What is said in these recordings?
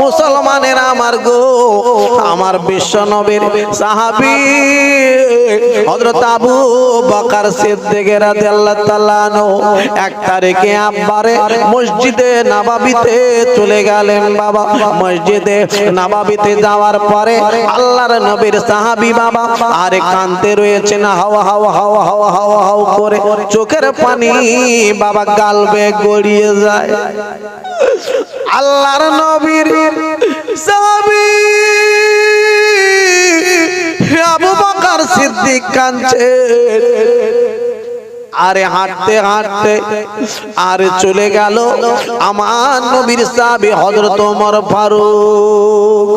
মুসলমানের আমার গো, আমার বিশ্ব নবীর সাহাবি। হযরত আবু বকর সিদ্দিক রাদিয়াল্লাহু তাআলা আনহু এক তারিখে আব্বারে মসজিদে নববীতে চলে গেলেন বাবা। মসজিদে নববীতে যাওয়ার পরে আল্লাহর নবীর সাহাবী বাবা আরে কানতে রয়েছে না, হাওয়া হাওয়া হাওয়া হাওয়া হাওয়া হাও করে। চোখের পানি বাবা গাল বেয়ে গড়িয়ে যায়। আল্লাহর নবীর সাহাবী আবু বকর সিদ্দিক কাঁদছে। আরে হাঁটতে হাঁটতে আরে চলে গেল আমার নবীর সাহাবী হযরত ওমর ফারুক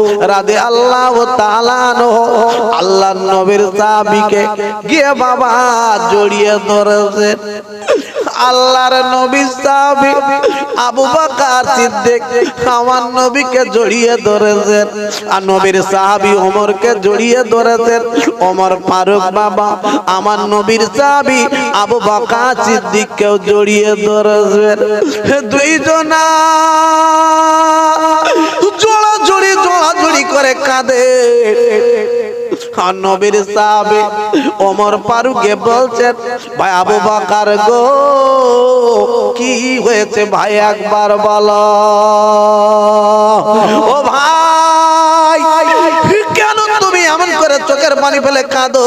আল্লাহ তাআলা আনহু। আল্লাহর নবীর সাহাবীকে গিয়ে বাবা জড়িয়ে ধরেছে। আল্লাহর নবী সাহাবী আবু বকর সিদ্দিক আমার নবীকে জড়িয়ে ধরেছেন আর নবীর সাহাবী ওমরকে জড়িয়ে ধরেছেন। ওমর ফারুক বাবা আমার নবীর সাহাবী আবু বকর সিদ্দিককেও জড়িয়ে ধরেছেন। দুইজনা জোড়া জড়ি জোড়া জড়ি করে কাঁদে। নবীর সাহাবে ওমর ফারুকে বলছেন, ভাই আবু বাকার গো, কি হয়েছে ভাই একবার বলো। ও ভাই, কেন তুমি এমন করে চোখের পানি ফেলে কাঁদো?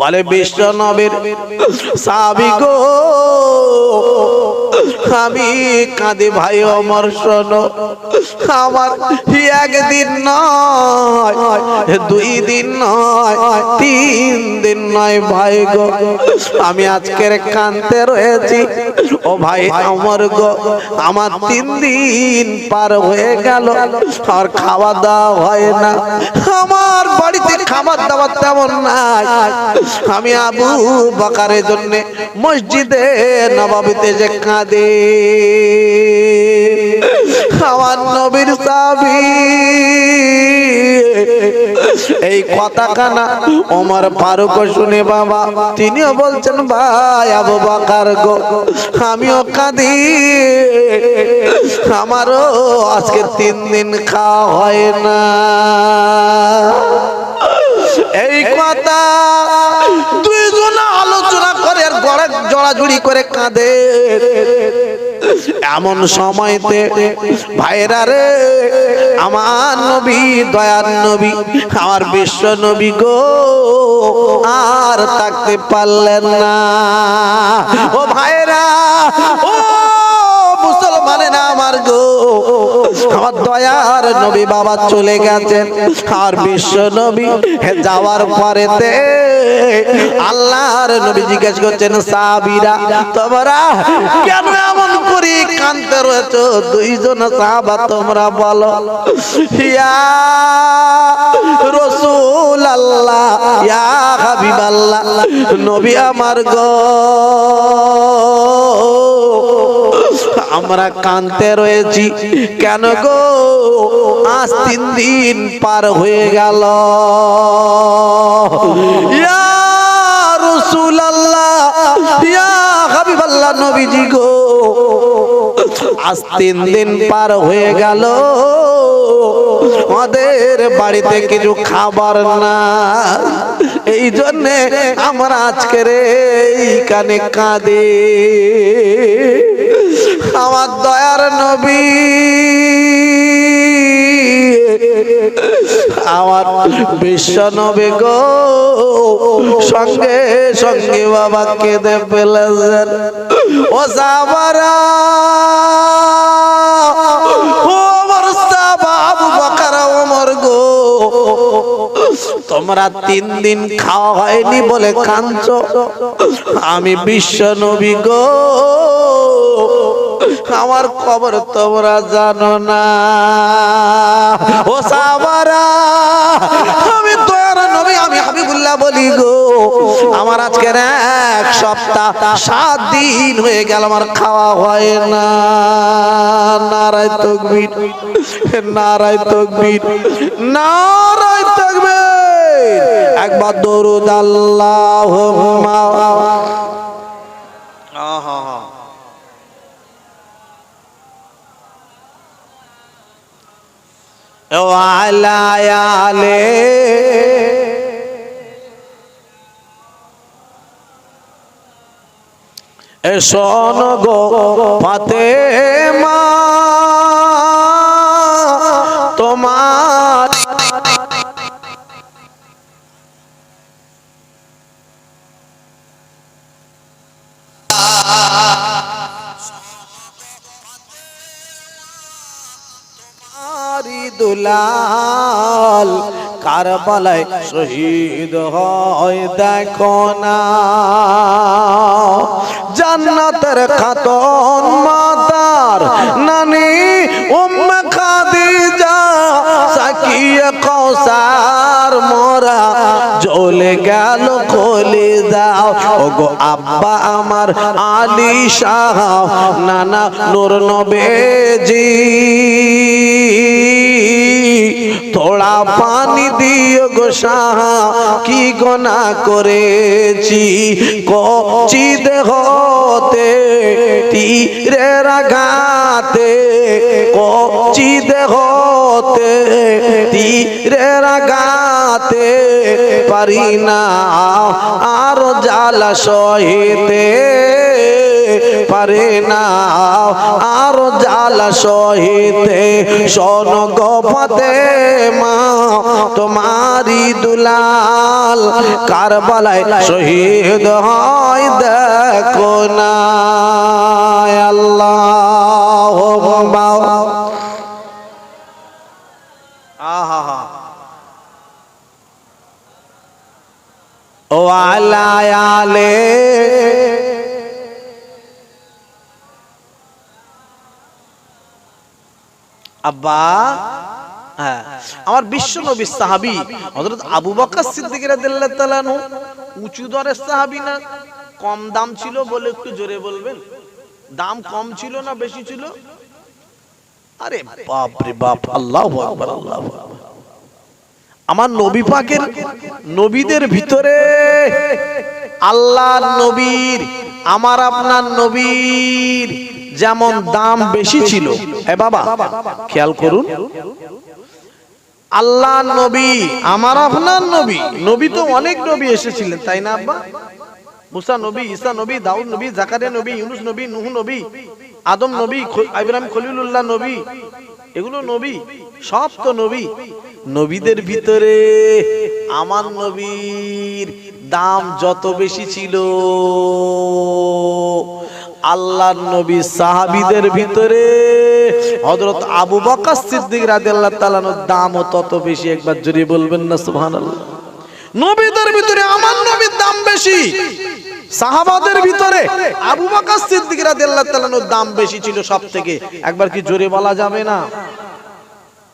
বলে বিশ্ব নবীর সাবি গো আমি কাঁদি ভাই অমর শোনো। আমার একদিন নয়, দুই দিন নয়, তিন দিন নয় ভাই গো। আমি আজকের কানতে রয়েছি। ও ভাই আমার গো, আমার তিন দিন পার হয়ে গেল। আর খাওয়া দাওয়া হয় না। আমার বাড়িতে খাবার দাবার তেমন নাই। আমি আবু বাকারের জন্য মসজিদে নবাবিতে যে কাঁদে। আমার নবীর সাবি এই কথা কানা ওমর ফারুক শুনে বাবা, তিনিও বলছেন, ভাই আবু বাকার গো, আমিও কাঁদি। আমারও আজকে তিন দিন খাওয়া হয় না। এই কথা দুইজন আলোচনা করে আর গড়া জড়াজড়ি করে কাঁদে। এমন সময়তে ভাইরা রে, আমার নবী, দয়ার নবী, আমার বিশ্ব নবী গো, আর থাকতে পারলেন না। ও ভাইরা ও গো। আমার দয়ার নবী বাবা চলে গেছেন। আর বিশ্ব নবী যাওয়ার পরেতে আল্লাহর নবী জিজ্ঞেস করছেন সাবিরা তোমরা কেন এমন করি কানতে রয়েছ? দুইজন সাহাবা তোমরা বলো। ইয়া রসুল আল্লাহ ইয়া হাবিব আল্লাহ নবী আমার গো। আমরা কানতে রয়েছি। কেন গো? আজ তিন দিন পার হয়ে গেল। ইয়া নবীজি গো। আজ তিন দিন পার হয়ে গেল। আমাদের বাড়িতে কিছু খাবার না। এই জন্যে আমরা আজকের এইখানে কাঁদে। আমার দয়ার নবী। আমার বিশ্ব নবী গো, সঙ্গে সঙ্গে বাবা কেঁদে ফেলেছেন ও তোমরা তিন দিন খাওয়া হয়নি বলে কাঁদছ। আমি বিশ্ব নবী গো। আমার খবর তোমরা জানো না। ও সাবারা আমি দয়ার নবী, আমি হাবিবুল্লাহ বলি গো। আমার আজকের এক সপ্তাহ, সাত দিন হয়ে গেল, আমার খাওয়া হয় না। নারায় তকবীর নারায় তকবীর নারায় তকবীর। একবার দরুদ আল্লাহ ওয়ালায়ালে এ শোন গো ফাতে দুলাল কারবালায় শহীদ হয়, দেখো না। জান্নাতের খাতন মাতার নানি উম্মে খাদিজা সাকিয়ে কৌসার মোরা জ্বলে গেল খোলে দাও ওগো আব্বা আমার আলী শাহ, নানা নূর নবেজি। থোড়া পানি দিও গোসা কি গোনা করেছি? কচি দেহতে তীরে রাগাতে কচি দেহতে তীরে আঘাতে পারি না। আর জ্বালা সহিতে পারে না। আর জ্বালা সহিতে শোন গপতে মা তোমারি দুলাল কারবালায় শহীদ হয়, দেখো না। আল্লাহ আহা। ও আলায়ালে আব্বা হ্যাঁ আমার বিশ্ব নবী সাহাবি, হযরত আবু বকর সিদ্দিক রাদিয়াল্লাহু তাআলা উঁচু দরের সাহাবি না, কম দাম ছিল বলে একটু জোরে বলবেন? দাম কম ছিল না বেশি ছিল? আরে বাপ রে বাপ, আল্লাহু আকবার আল্লাহু আকবার। আমার নবী পাকের নবীদের ভিতরে আল্লাহ নবীর আমার আপনার নবীর যেমন দাম বেশি ছিল। এ বাবা খেয়াল করুন। আল্লাহ নবী আমার আপনার নবী। নবী। তো অনেক নবী এসেছিলেন তাই না আব্বা? মুসা নবী ঈসা নবী দাউদ নবী জাকারিয়া নবী ইউনুস নবী নুহ নবী আদম নবী ইব্রাহিম খলিলুল্লাহ নবী এগুলো নবী সব তো নবী। নবীদের ভিতরে আমার নবীর দাম যত বেশি ছিল। আল্লাহর নবী সাহাবিদের ভিতরে হযরত আবু বকর সিদ্দিক রাদিয়াল্লাহু তাআলার দামও তত বেশি। একবার জোরে বলবেন না, সুবহানাল্লাহ। নবীদের ভিতরে আমার নবীর দাম বেশি। সাহাবাদের ভিতরে আবু বকর সিদ্দিক রাদিয়াল্লাহু তাআলার দাম বেশি ছিল সব থেকে একবার কি জোরে বলা যাবে না?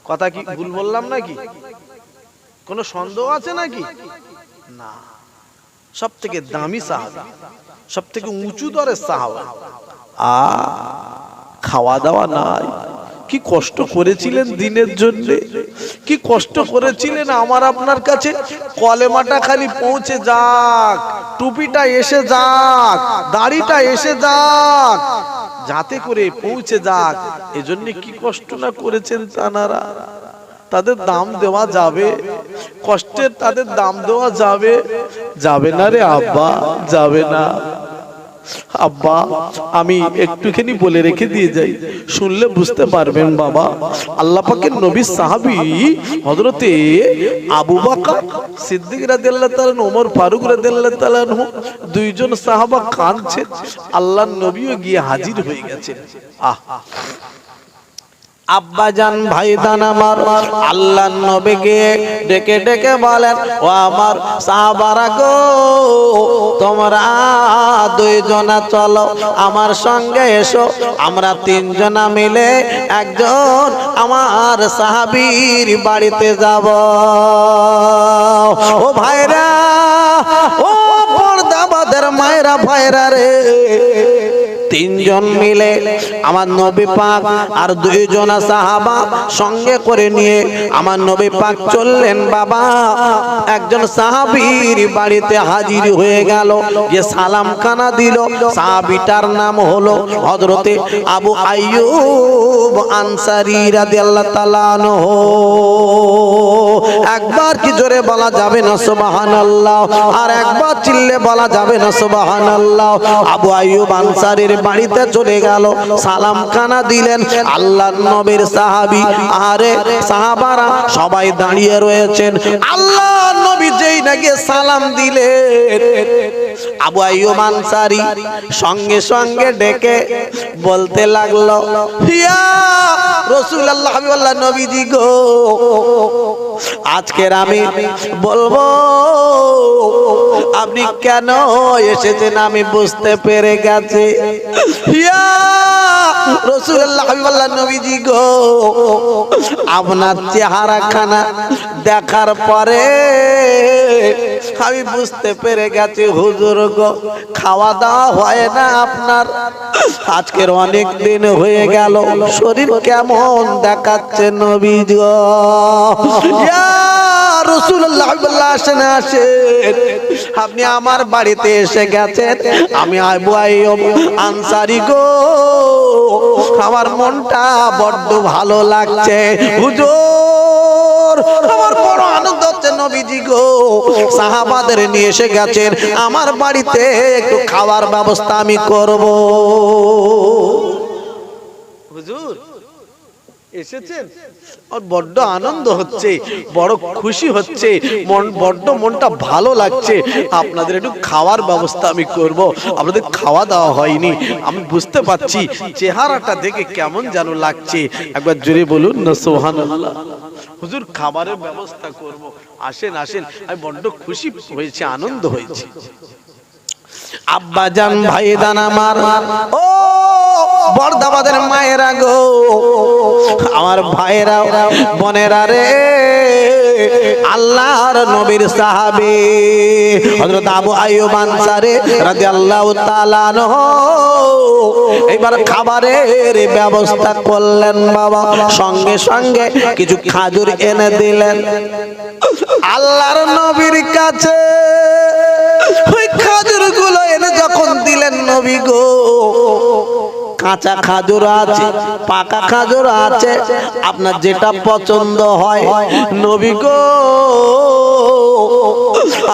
কথা কি ভুল বললাম নাকি? কোনো সন্দেহ আছে নাকি? না। সব থেকে দামি সাহাবা সব থেকে উঁচু দরের সাহাবা। আ, খাওয়া দাওয়া নাই। কি কষ্ট করেছিলেন দিনের জন্য? কি কষ্ট করেছিলেন আমার আপনার কাছে? কলেমাটা খালি পৌঁছে যাক, টুপিটা এসে যাক, দাড়িটা এসে যাক যাতে করে পৌঁছে যাক। এজন্য কি কষ্ট না করেছেন তানারা তাদের দাম দেওয়া যাবে। কষ্টের তাদের দাম দেওয়া যাবে। যাবে না রে আব্বা, যাবে না। আব্বা, আমি একটুখানি বলে রেখে দিয়ে যাই। শুনলে বুঝতে পারবেন বাবা, আল্লাহ পাকের নবী সাহাবি হযরতে আবু বকর সিদ্দিক রাদিয়াল্লাহু তাআলা ওমর ফারুক রাদিয়াল্লাহু তাআলা দুইজন সাহাবা কাঁদছেন। আল্লাহর নবীও গিয়ে হাজির হয়ে গেছেন। আহ! আব্বাজান ভাইদান আমার, আল্লাহ নবীকে ডেকে ডেকে বলেন, ও আমার সাহাবারা গো, তোমরা দুইজনা চলো, আমার সঙ্গে এসো। আমরা তিনজনা মিলে একজন আমার সাহাবীর বাড়িতে যাব। ও ভাইরা, ও পর্দাবাদের মায়েরা, ভাইরা রে। তিনজন মিলে আমার নবী পাক আর দুইজন সাহাবা সঙ্গে করে নিয়ে আমার নবী পাক চললেন, বাবা। একজন সাহাবীর বাড়িতে হাজির হয়ে গেল, যে সালাম খানা দিল। সাহাবিটার নাম হলো হযরতে আবু আইয়ুব আনসারী রাদিয়াল্লাহু তাআলা আনহু। একবার কি জোরে বলা যাবে না, সুবহানাল্লাহ? আর একবার চিল্লে বলা যাবে না, সুবহানাল্লাহ? আবু আইয়ুব আনসারীর বাড়িতে চলে গেল। সালাম খানা দিলেন আল্লাহ নবীর সাহাবি। আরে সাহাবারা সবাই দাঁড়িয়ে রয়েছেন। আল্লাহ নবী যেই নাকি সালাম দিলেন। আবু আইয়ুব আনসারী সঙ্গে সঙ্গে ডেকে বলতে লাগল ইয়া রাসূলুল্লাহ হাবিবাল্লাহ নবীজি গো, আজকের আমি বলব, আপনি কেন এসেছেন আমি বুঝতে পেরে গেছি। ইয়া নবীজি গো, আপনার চেহারা দেখার পরে আমি বুঝতে পেরে গেছি, হুজুর গো খাওয়া দাওয়া হয় না আপনার। আজকের অনেক দিন হয়ে গেল, শরীর কেমন দেখাচ্ছে নবী আপনি আমার বাড়িতে এসে গেছেন। আমি আবু আইয়ুব আনসারি গো। আমার মনটা বড্ড ভালো লাগছে। হুজুর, আমার বড় আনন্দ হচ্ছে নবীজি গো। সাহাবাদের নিয়ে এসে গেছেন। আমার বাড়িতে একটু খাওয়ার ব্যবস্থা আমি করব। হুজুর এসেছেন। আর বড্ড আনন্দ হচ্ছে, বড় খুশি হচ্ছে, মন, বড্ড মনটা ভালো লাগছে। আপনাদের একটু খাওয়ার ব্যবস্থা আমি করব। আপনাদের খাওয়া দাওয়া হয়নি। আমি বুঝতে পারছি চেহারাটা দেখে কেমন যেন লাগছে। একবার জোরে বলুন না সোহান হুজুর, খাবারের ব্যবস্থা করব। আসেন আসেন। আমি বড্ড খুশি হয়েছে, আনন্দ হয়েছে। আব্বাজান ভাইদান আমার, ও বর্দাবাদের মায়েরা গো। আমার ভাইরা বোনেরা রে। আল্লাহর নবীর সাহাবী, হযরত আবু আইয়ুব আনসারী রাদিয়াল্লাহু তাআলা আনহু। এবার খাবারের ব্যবস্থা করলেন বাবা। সঙ্গে সঙ্গে কিছু খাজুর এনে দিলেন। আল্লাহর নবীর কাছে ওই খাজুরগুলো এনে যখন দিলেন নবী গো কাঁচা খাজুর আছে, পাকা খাজুর আছে, আপনার যেটা পছন্দ হয়। নবী গো,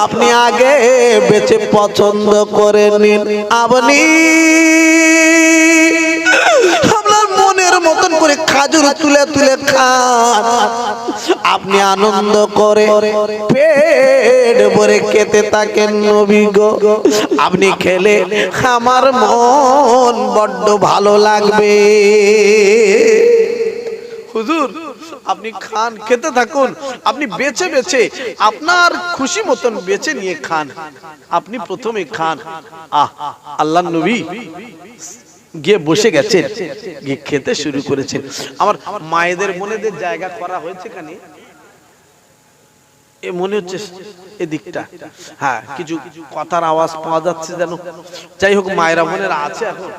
আপনি আগে বেছে পছন্দ করে নিন। আপনি আপনার মনের মতন করে খাজুর তুলে তুলে খান। আপনি আনন্দ করে পেট ভরে খেতে থাকেন নবী গো। আপনি খেলে আমার মন বড্ড ভালো লাগবে। হুজুর, আপনি খান, খেতে থাকুন। আপনি বেছে বেছে আপনার খুশি মতন বেছে নিয়ে খান। আপনি প্রথমে খান। আহ আল্লাহ নবী গিয়ে বসে গেছেন গিয়ে খেতে শুরু করেছেন। আমার মায়েদের মনেদের জায়গা করা হয়েছে কেন এ মনে হচ্ছে এদিকটা। হ্যাঁ কিছু কথার আওয়াজ পাওয়া যাচ্ছে যেন। যাই হোক মায়েরা বোনেরা আছে এখন।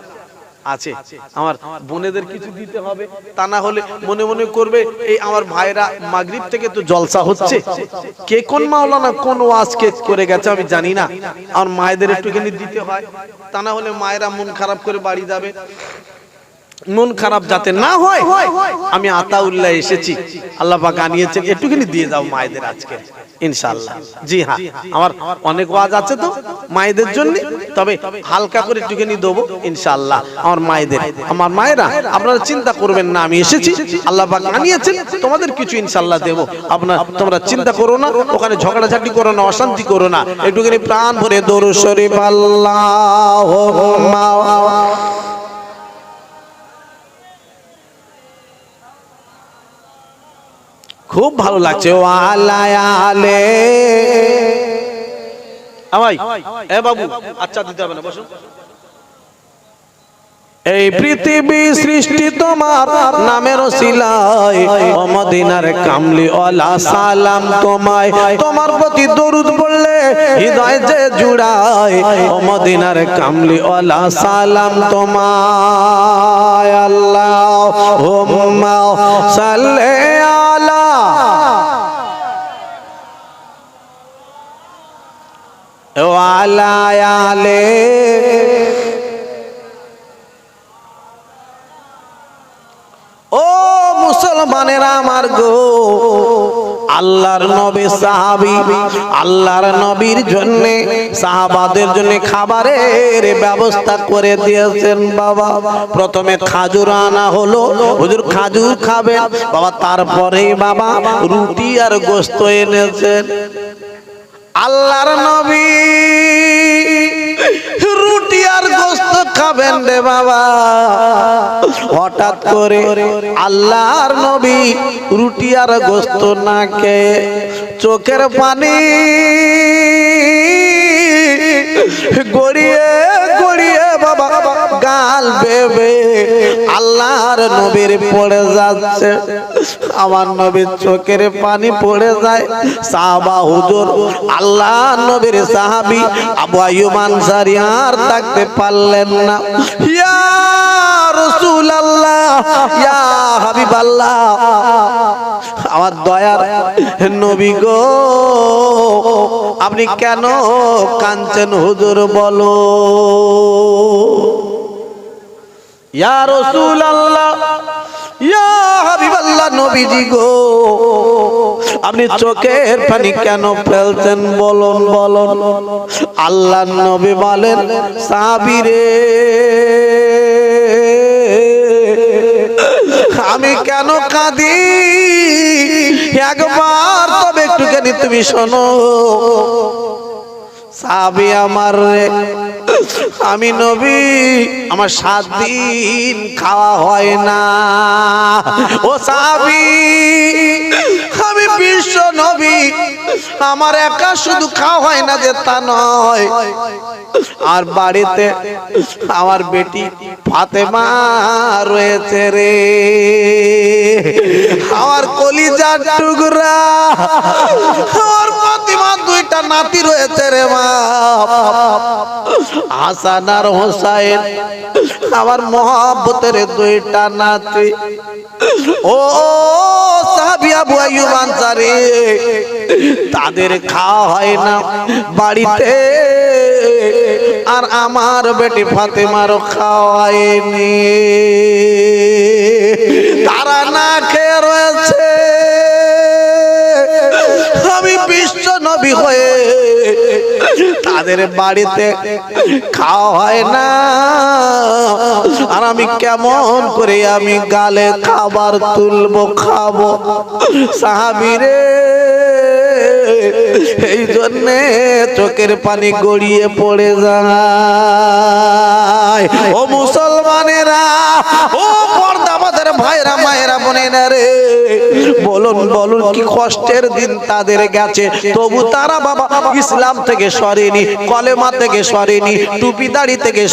আছে। আমার বোনেদের কিছু দিতে হবে, তা না হলে মনে মনে করবে, এই আমার ভাইরা মাগরিব থেকে তো জলসা হচ্ছে। কে কোন মাওলানা কোন ওয়াজ কে করে গেছে আমি জানি না। আমার মায়েদের একটুখানি দিতে হয়, তা না হলে মায়েরা মন খারাপ করে বাড়ি যাবে। মন খারাপ যাতে না হয়, আমি আতাউল্লাহ এসেছি। আল্লাহ পাক আনিয়েছেন, একটুখানি দিয়ে দাও মায়েদের আজকে, ইনশাআল্লাহ। জি হ্যাঁ আমার অনেক ওয়াজ আছে তো মায়েদের জন্য, তবে হালকা করে একটুখানি দেবো, ইনশাআল্লাহ। আমার মায়েদের, আমার মায়েরা, আপনারা চিন্তা করবেন না, আমি এসেছি, আল্লাহ পাক আনিয়েছেন, তোমাদের কিছু ইনশাআল্লাহ দেবো। আপনার, তোমরা চিন্তা করো না, ওখানে ঝগড়াঝাটি করো না, অশান্তি করো না, একটুখানি প্রাণ ভরে দরুদ শরীফ আল্লাহ খুব ভালো লাগছে। ও আলায়ালে আমাই এ বাবু আচ্ছা দিতে হবে না বসুন। এই পৃথিবী সৃষ্টি তোমার নামের ও কামলি ওয়ালা সালাম তোমায়। তোমার প্রতি দরুদ বললে হৃদয় যে জুড়ায় ও মদিনার কামলি ওয়ালা সালাম তোমায়। আল্লাহ হুম্মা সাল্লি আলা আলে। ও মুসলমানেরা আমার গো, আল্লাহর নবী সাহাবি, আল্লাহর নবীর জন্য, সাহাবাদের জন্য খাবারের ব্যবস্থা করে দিয়েছেন বাবা। প্রথমে খাজুর আনা হলো, হুজুর খাজুর খাবেন, বাবা তারপরে বাবা রুটি আর গোস্ত এনেছেন। আল্লাহর নবী, রুটি আর গোস্ত খাবেন রে বাবা। হঠাৎ করে আল্লাহর নবী রুটি আর গোস্ত না খেয়ে চোখের পানি গড়িয়ে গড়িয়ে বাবা গাল বেবে আল্লাহর নবীর পড়ে যাচ্ছে। আমার নবীর চোখের পানি পড়ে যায়। সাহাবা, হুজুর আল্লাহ নবীর সাহাবি আবু আইয়ুব আনসারী আর থাকতে পারলেন না। ইয়া রাসূলুল্লাহ, ইয়া হাবিবাল্লাহ, আমার দয়ার নবী গো, আপনি কেন কাঞ্চন হুজুর বলো। ইয়া রসুল আল্লাহ ইয়া হাবিবাল্লাহ নবীজি গো, আপনি চোখের পানি কেন ফেলছেন? বলুন বলুন। আল্লাহ নবী বলেন সাবিরে আমি কেন কাঁদি? একবার তবে একটুখানি তুমি শোনো। সাবি আমার রে আমি নবী আমার সাত দিন খাওয়া হয় না। ও সাবি আমি বিশ্ব নবী আমার একা শুধু খাওয়া হয় না যে তা নয়। আর বাড়িতে আমার বেটি ফাতেমা রয়েছে রে। আমার কলিজার টুকরা, আমার ফাতেমা দুইটা নাতি রয়েছে রে মা। হাসান আর হোসাইন, আমার মহাব্বতের দুইটা নাতি। ও সাহাবি আবু আইয়ুব তাদের খাওয়া হয় না বাড়িতে। আর আমার বেটি ফাতেমারও খাওয়ায়নি তারা না খেয়ে রয়েছে। আমি বিশ্ব নবী হয়ে তাদের বাড়িতে খাওয়া হয় না। আর আমি কেমন করে আমি গালে খাবার তুলবো, খাব। সাহাবিরে এই জন্যে চোখের পানি গড়িয়ে পড়ে যায়। ও মুসলমানেরা, ও পর্দা আমাদের ভাইরা মায়েরা, বোনেরা রে। বলুন বলুন কি কষ্টের দিন তাদের গেছে। তবু তারা বাবা ইসলাম থেকে সরেনি, কলেমা থেকে সরেনি, টুপি দাড়ি থেকে